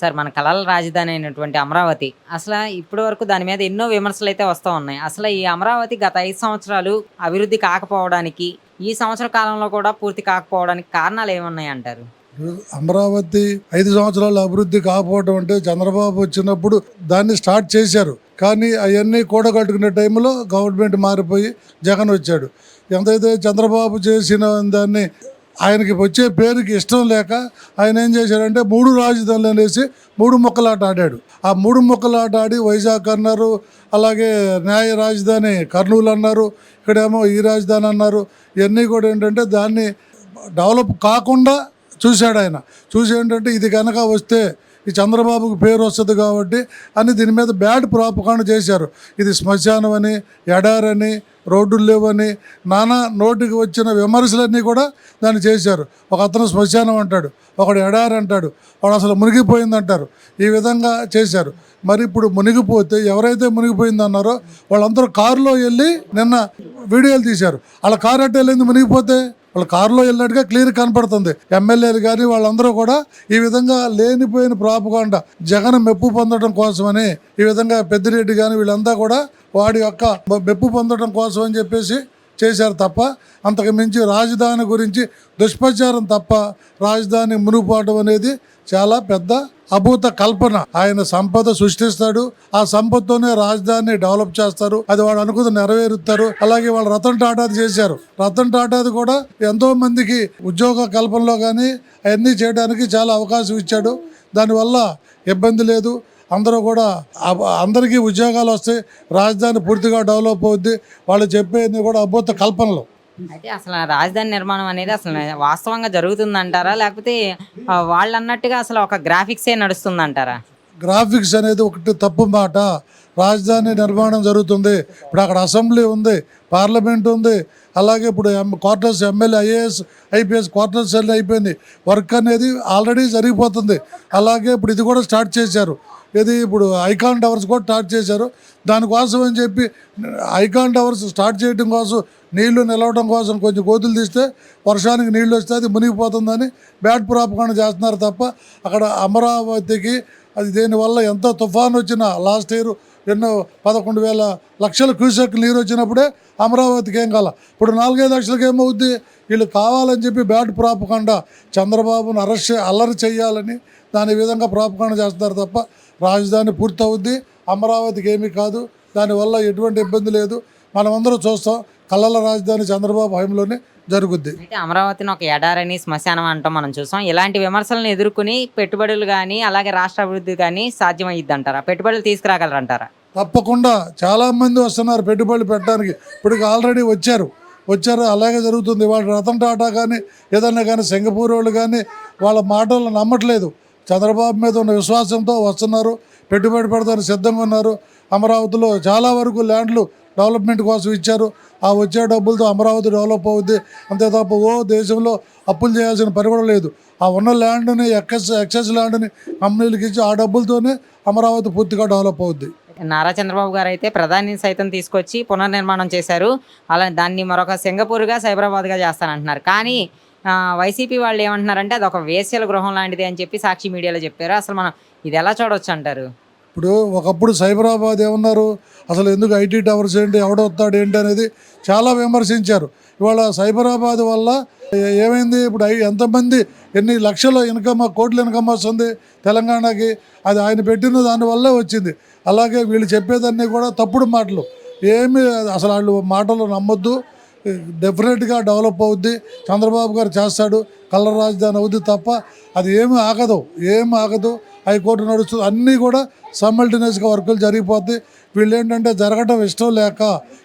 Sir మన కళల రాజధాని అయినటువంటి అమరావతి. అసలు ఇప్పటి వరకు దాని మీద ఎన్నో విమర్శలు అయితే వస్తూ ఉన్నాయి. అసలు ఈ అమరావతి గత ఐదు సంవత్సరాలు అభివృద్ధి కాకపోవడానికి ఈ సంవత్సర కాలంలో కూడా పూర్తి కాకపోవడానికి కారణాలు ఏమున్నాయి అంటారు? అమరావతి ఐదు సంవత్సరాలు అభివృద్ధి కాకపోవడం అంటే చంద్రబాబు వచ్చినప్పుడు దాన్ని స్టార్ట్ చేశారు. కానీ అవన్నీ కూడగట్టుకునే టైంలో గవర్నమెంట్ మారిపోయి జగన్ వచ్చాడు. ఎంతైతే చంద్రబాబు చేసిన దాన్ని ఆయనకి వచ్చే పేరుకి ఇష్టం లేక ఆయన ఏం చేశాడంటే మూడు రాజధానులు అనేసి మూడు మొక్కలాట ఆడాడు. ఆ మూడు మొక్కలాట ఆడి వైజాగ్ అన్నారు అలాగే న్యాయ రాజధాని కర్నూలు అన్నారు ఇక్కడేమో ఈ రాజధాని అన్నారు. ఇవన్నీ కూడా ఏంటంటే దాన్ని డెవలప్ కాకుండా చూశాడు ఆయన. చూసి ఏంటంటే ఇది కనుక వస్తే ఈ చంద్రబాబుకు పేరు వస్తుంది కాబట్టి అని దీని మీద బ్యాడ్ ప్రాపకాండ చేశారు. ఇది శ్మశానం అని ఎడారని రోడ్డులు లేవని నానా నోటికి వచ్చిన విమర్శలన్నీ కూడా దాన్ని చేశారు. ఒక అతను శ్మశానం అంటాడు ఒకడు ఎడారి అంటాడు వాడు అసలు మునిగిపోయింది అంటారు ఈ విధంగా చేశారు. మరి ఇప్పుడు మునిగిపోతే ఎవరైతే మునిగిపోయిందన్నారో వాళ్ళందరూ కారులో వెళ్ళి నిన్న వీడియోలు తీశారు. వాళ్ళ కారు అట్టే వెళ్ళింది మునిగిపోతే? వాళ్ళ కారులో వెళ్ళినట్టుగా క్లియర్ కనపడుతుంది. ఎమ్మెల్యేలు కానీ వాళ్ళందరూ కూడా ఈ విధంగా లేనిపోయిన ప్రాపకాండ జగన్ మెప్పు పొందడం కోసమని ఈ విధంగా పెద్దిరెడ్డి కానీ వీళ్ళంతా కూడా వాడి యొక్క మెప్పు పొందడం కోసం అని చెప్పేసి చేశారు తప్ప అంతకు మించి రాజధాని గురించి దుష్ప్రచారం తప్ప రాజధాని మునిగిపోవడం అనేది చాలా పెద్ద అభూత కల్పన. ఆయన సంపద సృష్టిస్తాడు ఆ సంపదతోనే రాజధానిని డెవలప్ చేస్తారు అది వాడు అనుకుని నెరవేరుస్తారు అలాగే వాళ్ళు రతన్ టాటాది చేశారు. రతన్ టాటాది కూడా ఎంతో మందికి ఉద్యోగ కల్పనలో కానీ అవన్నీ చేయడానికి చాలా అవకాశం ఇచ్చాడు. దానివల్ల ఇబ్బంది లేదు. అందరూ కూడా అందరికీ ఉద్యోగాలు వస్తాయి రాజధాని పూర్తిగా డెవలప్ అవుద్ది. వాళ్ళు చెప్పేది కూడా అద్భుత కల్పనలు. అయితే అసలు రాజధాని నిర్మాణం అనేది అసలు వాస్తవంగా జరుగుతుందంటారా? లేకపోతే వాళ్ళు అన్నట్టుగా అసలు ఒక గ్రాఫిక్సే నడుస్తుందంటారా? గ్రాఫిక్స్ అనేది ఒకటి తప్పు మాట. రాజధాని నిర్మాణం జరుగుతుంది. ఇప్పుడు అక్కడ అసెంబ్లీ ఉంది పార్లమెంట్ ఉంది. అలాగే ఇప్పుడు quarters MLA IAS IPS quarters అయిపోయింది. వర్క్ అనేది ఆల్రెడీ జరిగిపోతుంది. అలాగే ఇప్పుడు ఇది కూడా స్టార్ట్ చేశారు. ఇది ఇప్పుడు ఐకాన్ టవర్స్ కూడా స్టార్ట్ చేశారు. దానికోసం అని చెప్పి ఐకాన్ టవర్స్ స్టార్ట్ చేయడం కోసం నీళ్ళు నిలవడం కోసం కొంచెం గోతులు తీస్తే వర్షానికి నీళ్ళు వస్తే అది మునిగిపోతుందని బ్యాడ్ ప్రాపకాండ చేస్తున్నారు తప్ప అక్కడ అమరావతికి అది దీనివల్ల ఎంత తుఫాన్ వచ్చినా లాస్ట్ ఇయర్ ఎన్నో పదకొండు వేల లక్షల క్యూసెక్ నీరు వచ్చినప్పుడే అమరావతికి ఏం కాల. ఇప్పుడు నాలుగైదు లక్షలకి ఏమవుద్ది? వీళ్ళు కావాలని చెప్పి బ్యాడ్ ప్రాపకాండ చంద్రబాబును అరెస్ట్ అల్లరి చేయాలని దాని విధంగా ప్రాపకాండ చేస్తారు తప్ప రాజధాని పూర్తవుద్ది. అమరావతికి ఏమీ కాదు. దానివల్ల ఎటువంటి ఇబ్బంది లేదు. మనమందరం చూస్తాం కళ్ళల రాజధాని చంద్రబాబు హయంలోనే జరుగుద్ది. అయితే అమరావతిని ఒక ఎడారని శ్మశానం అంటాం మనం చూసాం ఇలాంటి విమర్శలను ఎదుర్కొని పెట్టుబడులు కానీ అలాగే రాష్ట్ర అభివృద్ధి కానీ సాధ్యమయ్యిద్ది అంటారా పెట్టుబడులు తీసుకురాగలరంటారా? తప్పకుండా. చాలామంది వస్తున్నారు పెట్టుబడులు పెట్టడానికి. ఇప్పుడు ఆల్రెడీ వచ్చారు. వచ్చారు. అలాగే జరుగుతుంది. వాళ్ళ రతన్ టాటా కానీ ఏదన్నా కానీ సింగపూర్ వాళ్ళు కానీ వాళ్ళ మాటలు నమ్మట్లేదు. చంద్రబాబు మీద ఉన్న విశ్వాసంతో వస్తున్నారు. పెట్టుబడి పెడతారు సిద్ధంగా ఉన్నారు. అమరావతిలో చాలా వరకు ల్యాండ్లు డెవలప్మెంట్ కోసం ఇచ్చారు. ఆ వచ్చే డబ్బులతో అమరావతి డెవలప్ అవుద్ది. అంతే తప్ప ఓ దేశంలో అప్పులు చేయాల్సిన పని కూడా లేదు. ఆ ఉన్న ల్యాండ్ని ఎక్సెస్ ఎక్సెస్ ల్యాండ్ని కంపెనీలకు ఇచ్చి ఆ డబ్బులతోనే అమరావతి పూర్తిగా డెవలప్ అవుద్ది. నారా చంద్రబాబు గారు అయితే ప్రధాని సైతం తీసుకొచ్చి పునర్నిర్మాణం చేశారు. అలా దాన్ని మరొక సింగపూర్గా సైబరాబాద్గా చేస్తానంటున్నారు. కానీ వైసీపీ వాళ్ళు ఏమంటున్నారంటే అది ఒక వేశ్యల గృహం లాంటిది అని చెప్పి సాక్షి మీడియాలో చెప్పారు. అసలు మనం ఇది ఎలా చూడవచ్చు అంటారు? ఇప్పుడు ఒకప్పుడు సైబరాబాద్ ఏమన్నారు? అసలు ఎందుకు ఐటీ టవర్స్ ఏంటి ఎవడొస్తాడు ఏంటి అనేది చాలా విమర్శించారు. ఇవాళ సైబరాబాద్ వల్ల ఏమైంది? ఇప్పుడు ఎంతమంది ఎన్ని లక్షల ఇన్కమ్ కోట్ల ఇన్కమ్ వస్తుంది తెలంగాణకి? అది ఆయన పెట్టిన దానివల్లే వచ్చింది. అలాగే వీళ్ళు చెప్పేదన్నీ కూడా తప్పుడు మాటలు. ఏమి అసలు వాళ్ళు మాటలు నమ్మొద్దు. డెఫినెట్గా డెవలప్ అవుద్ది. చంద్రబాబు గారు చేస్తాడు. కలర్ రాజధాని అవుద్ది తప్ప అది ఏమి ఆగదు. ఏమి ఆగదు. హైకోర్టు నడుస్తుంది. అన్నీ కూడా సమ్మల్టినియస్గా వర్కులు జరిగిపోద్ది. వీళ్ళు ఏంటంటే జరగడం ఇష్టం లేక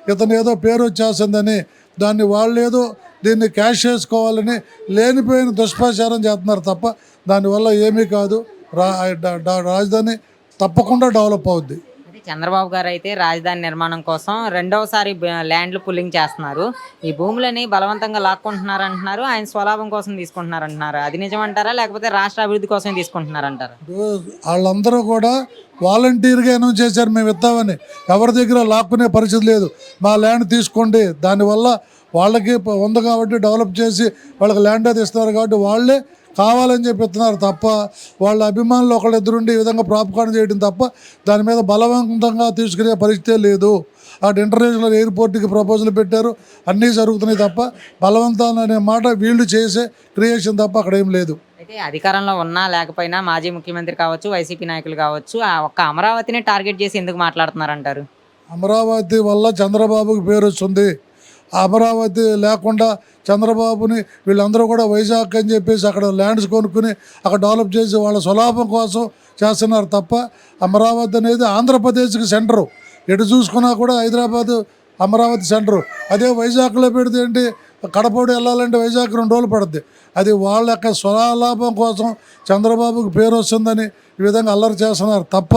ఇతను ఏదో పేరు వచ్చేసిందని దాన్ని వాళ్ళు ఏదో దీన్ని క్యాష్ చేసుకోవాలని లేనిపోయిన దుష్ప్రచారం చేస్తున్నారు తప్ప దానివల్ల ఏమీ కాదు. రా రాజధాని తప్పకుండా డెవలప్ అవుద్ది. చంద్రబాబు గారు అయితే రాజధాని నిర్మాణం కోసం రెండవసారి ల్యాండ్లు పుల్లింగ్ చేస్తున్నారు. ఈ భూములని బలవంతంగా లాక్కుంటున్నారు అంటున్నారు. ఆయన స్వలాభం కోసం తీసుకుంటున్నారు అంటున్నారు. అది నిజమంటారా? లేకపోతే రాష్ట్ర అభివృద్ధి కోసం తీసుకుంటున్నారు అంటారు? వాళ్ళందరూ కూడా వాలంటీర్గా అనౌన్స్ చేశారు. మేము ఇద్దామని. ఎవరి దగ్గర లాక్కునే పరిస్థితి లేదు. మా ల్యాండ్ తీసుకోండి. దానివల్ల వాళ్ళకి ఉంది కాబట్టి డెవలప్ చేసి వాళ్ళకి ల్యాండ్ అది ఇస్తున్నారు కాబట్టి వాళ్ళే కావాలని చెప్పిస్తున్నారు తప్ప వాళ్ళ అభిమానులు ఒకళ్ళిద్దరుండి ఈ విధంగా ప్రాపకాండ చేయడం తప్ప దాని మీద బలవంతంగా తీసుకునే పరిస్థితే లేదు. అటు ఇంటర్నేషనల్ ఎయిర్పోర్ట్కి ప్రపోజల్ పెట్టారు. అన్నీ జరుగుతున్నాయి తప్ప బలవంతాన్ని అనే మాట వీళ్ళు చేసే క్రియేషన్ తప్ప అక్కడ ఏం లేదు. అయితే అధికారంలో ఉన్నా లేకపోయినా మాజీ ముఖ్యమంత్రి కావచ్చు వైసీపీ నాయకులు కావచ్చు ఆ ఒక్క అమరావతిని టార్గెట్ చేసి ఎందుకు మాట్లాడుతున్నారంటారు? అమరావతి వల్ల చంద్రబాబుకి పేరు వస్తుంది. అమరావతి లేకుండా చంద్రబాబుని వీళ్ళందరూ కూడా వైజాగ్ అని చెప్పేసి అక్కడ ల్యాండ్స్ కొనుక్కుని అక్కడ డెవలప్ చేసి వాళ్ళ స్వలాభం కోసం చేస్తున్నారు తప్ప అమరావతి అనేది ఆంధ్రప్రదేశ్కి సెంటరు. ఎటు చూసుకున్నా కూడా హైదరాబాద్ అమరావతి సెంటరు. అదే వైజాగ్లో పెడితే ఏంటి? కడపడి వెళ్ళాలంటే వైజాగ్ రెండు రోజులు పడుద్ది. అది వాళ్ళ యొక్క స్వలాభం కోసం చంద్రబాబుకి పేరు వస్తుందని ఈ విధంగా అల్లరి చేస్తున్నారు తప్ప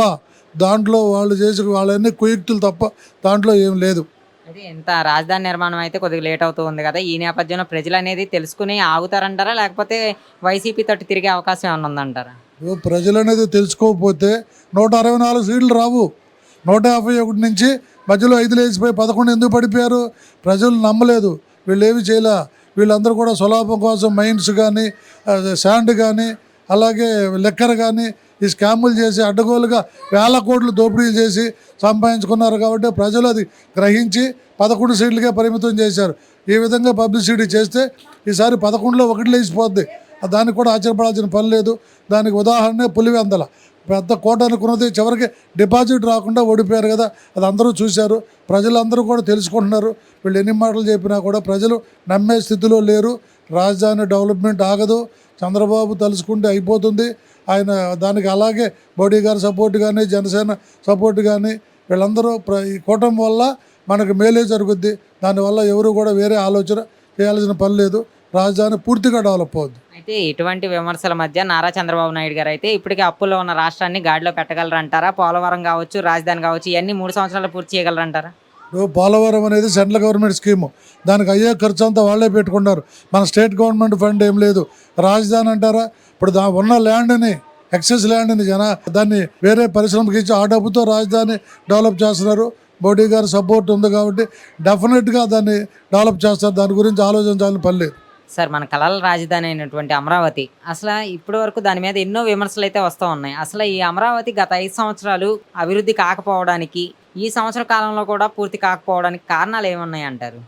దాంట్లో వాళ్ళు చేసి వాళ్ళన్నీ కుయుక్తులు తప్ప దాంట్లో ఏం లేదు. అయితే ఇంత రాజధాని నిర్మాణం అయితే కొద్దిగా లేట్ అవుతూ ఉంది కదా. ఈ నేపథ్యంలో ప్రజలు అనేది తెలుసుకుని ఆగుతారంటారా? లేకపోతే వైసీపీ తోటి తిరిగే అవకాశం ఏమైనా ఉందంటారా? ప్రజలు అనేది తెలుసుకోకపోతే నూట అరవై నాలుగు సీట్లు రావు. నూట యాభై ఒకటి నుంచి మధ్యలో ఐదు లేచిపోయి పదకొండు ఎందుకు పడిపోయారు? ప్రజలు నమ్మలేదు. వీళ్ళు ఏమి చేయలే. వీళ్ళందరూ కూడా సులాభం కోసం మైన్స్ కానీ శాండ్ కానీ అలాగే లెక్కర్ కానీ ఈ స్కాములు చేసి అడ్డగోలుగా వేల కోట్లు దోపిడీలు చేసి సంపాదించుకున్నారు కాబట్టి ప్రజలు అది గ్రహించి పదకొండు సీట్లకే పరిమితం చేశారు. ఈ విధంగా పబ్లిసిటీ చేస్తే ఈసారి పదకొండులో ఒకటి లేచిపోద్ది. దానికి కూడా ఆశ్చర్యపడాల్సిన పని లేదు. దానికి ఉదాహరణ పులివెందల. పెద్ద కోట అనుకున్నది చివరికి డిపాజిట్ రాకుండా ఓడిపోయారు కదా అది అందరూ చూశారు. ప్రజలందరూ కూడా తెలుసుకుంటున్నారు. వీళ్ళు ఎన్ని మాటలు చెప్పినా కూడా ప్రజలు నమ్మే స్థితిలో లేరు. రాజధాని డెవలప్మెంట్ ఆగదు. చంద్రబాబు తలుచుకుంటే అయిపోతుంది. ఆయన దానికి అలాగే మోడీ గారి సపోర్ట్ కానీ జనసేన సపోర్ట్ కానీ వీళ్ళందరూ ప్ర ఈ కూటమి వల్ల మనకు మేలే జరుగుద్ది. దానివల్ల ఎవరు కూడా వేరే ఆలోచన చేయాల్సిన పని లేదు. రాజధాని పూర్తిగా డెవలప్ అవుద్ది. అయితే ఇటువంటి విమర్శల మధ్య నారా చంద్రబాబు నాయుడు గారు అయితే ఇప్పటికే అప్పుల్లో ఉన్న రాష్ట్రాన్ని గాడిలో పెట్టగలరంటారా? పోలవరం కావచ్చు రాజధాని కావచ్చు ఇవన్నీ మూడు సంవత్సరాలు పూర్తి చేయగలరంటారా? పోలవరం అనేది సెంట్రల్ గవర్నమెంట్ స్కీము. దానికి అయ్యే ఖర్చు అంతా వాళ్ళే పెట్టుకున్నారు. మన స్టేట్ గవర్నమెంట్ ఫండ్ ఏం లేదు. రాజధాని అంటారా? ఇప్పుడు దా ఉన్న ల్యాండ్ని ఎక్సెస్ ల్యాండ్ని జన దాన్ని వేరే పరిశ్రమకి ఇచ్చి ఆ డబ్బుతో రాజధాని డెవలప్ చేస్తున్నారు. మోడీ గారి సపోర్ట్ ఉంది కాబట్టి డెఫినెట్గా దాన్ని డెవలప్ చేస్తారు. దాని గురించి ఆలోచించాలని పని లేదు. సార్ మన కళల రాజధాని అయినటువంటి అమరావతి అసలు ఇప్పటి వరకు దాని మీద ఎన్నో విమర్శలు అయితే వస్తూ ఉన్నాయి. అసలు ఈ అమరావతి గత ఐదు సంవత్సరాలు అభివృద్ధి కాకపోవడానికి ఈ సంవత్సర కాలంలో కూడా పూర్తి కాకపోవడానికి కారణాలు ఏమున్నాయి అంటారు?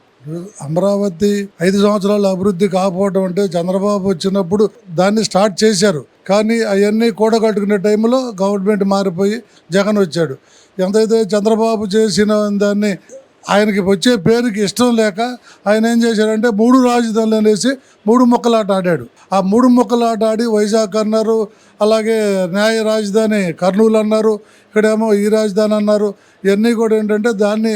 అమరావతి ఐదు సంవత్సరాలు అభివృద్ధి కాకపోవడం అంటే చంద్రబాబు వచ్చినప్పుడు దాన్ని స్టార్ట్ చేశారు. కానీ అవన్నీ కూడగట్టుకునే టైంలో గవర్నమెంట్ మారిపోయి జగన్ వచ్చాడు. ఎంతైతే చంద్రబాబు చేసిన దాన్ని ఆయనకి వచ్చే పేరుకి ఇష్టం లేక ఆయన ఏం చేశాడంటే మూడు రాజధానులు అనేసి మూడు ముక్కలాట ఆడాడు. ఆ మూడు ముక్కలాట ఆడి వైజాగ్ అన్నారు అలాగే న్యాయ రాజధాని కర్నూలు అన్నారు ఇక్కడేమో ఈ రాజధాని అన్నారు ఇవన్నీ కూడా ఏంటంటే దాన్ని